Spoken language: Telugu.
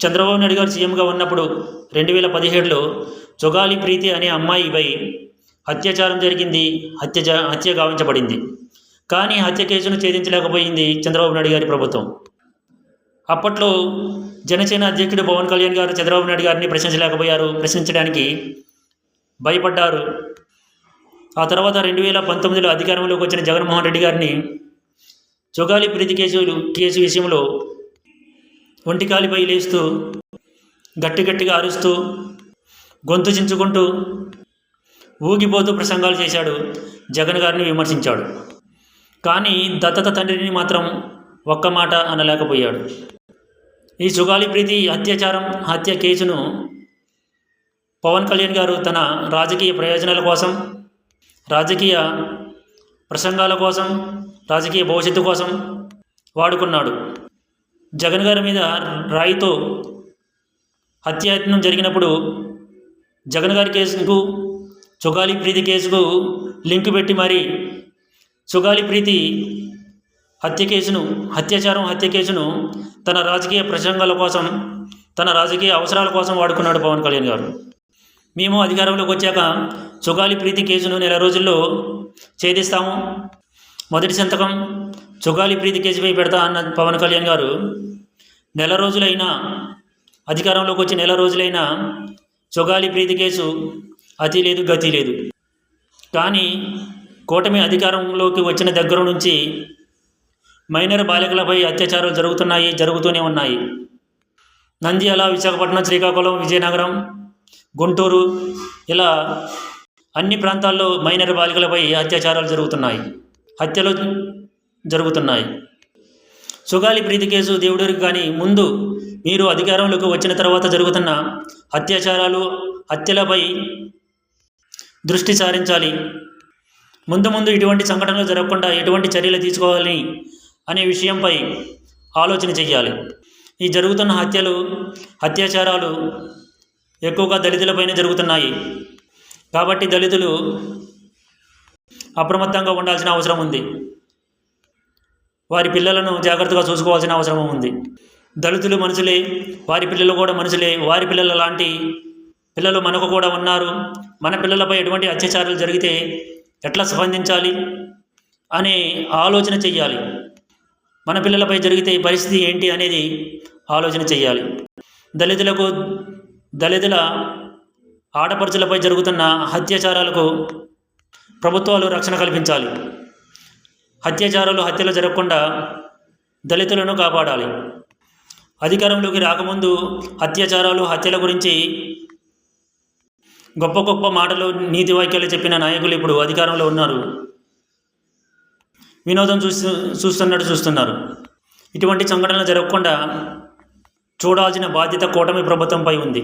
చంద్రబాబు నాయుడు గారు సీఎంగా ఉన్నప్పుడు రెండు వేల పదిహేడులో జొగాలి ప్రీతి అనే అమ్మాయిపై అత్యాచారం జరిగింది. హత్య హత్య గావించబడింది. కానీ హత్య కేసును ఛేదించలేకపోయింది చంద్రబాబు నాయుడు గారి ప్రభుత్వం. అప్పట్లో జనసేన అధ్యక్షుడు పవన్ కళ్యాణ్ గారు చంద్రబాబు నాయుడు గారిని ప్రశ్నించలేకపోయారు. ప్రశ్నించడానికి భయపడ్డారు. ఆ తర్వాత రెండు వేల పంతొమ్మిదిలో అధికారంలోకి వచ్చిన జగన్మోహన్ రెడ్డి గారిని జొగాలి ప్రీతి కేసు కేసు విషయంలో ఒంటికాలిపై లేస్తూ గట్టి గట్టిగా అరుస్తూ గొంతు చించుకుంటూ ఊగిపోతూ ప్రసంగాలు చేశాడు జగన్ గారిని విమర్శించాడు. కానీ దత్తత తండ్రిని మాత్రం ఒక్క మాట అనలేకపోయాడు. ఈ సుగాలి ప్రీతి అత్యాచారం హత్య కేసును పవన్ కళ్యాణ్ గారు తన రాజకీయ ప్రయోజనాల కోసం రాజకీయ ప్రసంగాల కోసం రాజకీయ భవిష్యత్తు కోసం వాడుకున్నాడు. జగన్ గారి మీద రాయితో హత్యాయత్నం జరిగినప్పుడు జగన్ గారి కేసుకు చుగాలి ప్రీతి కేసుకు లింక్ పెట్టి మరి చుగాలి ప్రీతి హత్య కేసును అత్యాచారం హత్య కేసును తన రాజకీయ ప్రసంగాల కోసం తన రాజకీయ అవసరాల కోసం వాడుకున్నాడు పవన్ కళ్యాణ్ గారు. మేము అధికారంలోకి వచ్చాక చుగాలి ప్రీతి కేసును నెల రోజుల్లో ఛేదిస్తాము. మొదటి సంతకం చుగాలి ప్రీతి కేసుపై పెడతా అన్న పవన్ కళ్యాణ్ గారు నెల రోజులైనా అధికారంలోకి వచ్చి నెల రోజులైనా చుగాలి ప్రీతి కేసు అతి లేదు గతి లేదు. కానీ కూటమి అధికారంలోకి వచ్చిన దగ్గర నుంచి మైనర్ బాలికలపై అత్యాచారాలు జరుగుతున్నాయి జరుగుతూనే ఉన్నాయి. నంద్యాల విశాఖపట్నం శ్రీకాకుళం విజయనగరం గుంటూరు ఇలా అన్ని ప్రాంతాల్లో మైనర్ బాలికలపై అత్యాచారాలు జరుగుతున్నాయి హత్యలు జరుగుతున్నాయి. సుగాలి ప్రీతి కేసు దేవుడికి కానీ ముందు మీరు అధికారంలోకి వచ్చిన తర్వాత జరుగుతున్న అత్యాచారాలు హత్యలపై దృష్టి సారించాలి. ముందు ముందు ఇటువంటి సంఘటనలు జరగకుండా ఎటువంటి చర్యలు తీసుకోవాలి అనే విషయంపై ఆలోచన చెయ్యాలి. ఈ జరుగుతున్న హత్యలు అత్యాచారాలు ఎక్కువగా దళితులపైన జరుగుతున్నాయి. కాబట్టి దళితులు అప్రమత్తంగా ఉండాల్సిన అవసరం ఉంది. వారి పిల్లలను జాగ్రత్తగా చూసుకోవాల్సిన అవసరం ఉంది. దళితులు మనుషులే వారి పిల్లలు కూడా మనుషులే వారి పిల్లల లాంటి పిల్లలు మనకు కూడా ఉన్నారు. మన పిల్లలపై ఎటువంటి అత్యాచారాలు జరిగితే ఎట్లా స్పందించాలి అనే ఆలోచన చెయ్యాలి. మన పిల్లలపై జరిగితే పరిస్థితి ఏంటి అనేది ఆలోచన చెయ్యాలి. దళితులకు దళితుల ఆడపడుచులపై జరుగుతున్న అత్యాచారాలకు ప్రభుత్వాలు రక్షణ కల్పించాలి. హత్యాచారాలు హత్యలు జరగకుండా దళితులను కాపాడాలి. అధికారంలోకి రాకముందు అత్యాచారాలు హత్యల గురించి గొప్ప గొప్ప మాటలు నీతి వాక్యాలు చెప్పిన నాయకులు ఇప్పుడు అధికారంలో ఉన్నారు. వినోదం చూస్తూ చూస్తున్నట్టు చూస్తున్నారు. ఇటువంటి సంఘటనలు జరగకుండా చూడాల్సిన బాధ్యత కూటమి ప్రభుత్వంపై ఉంది.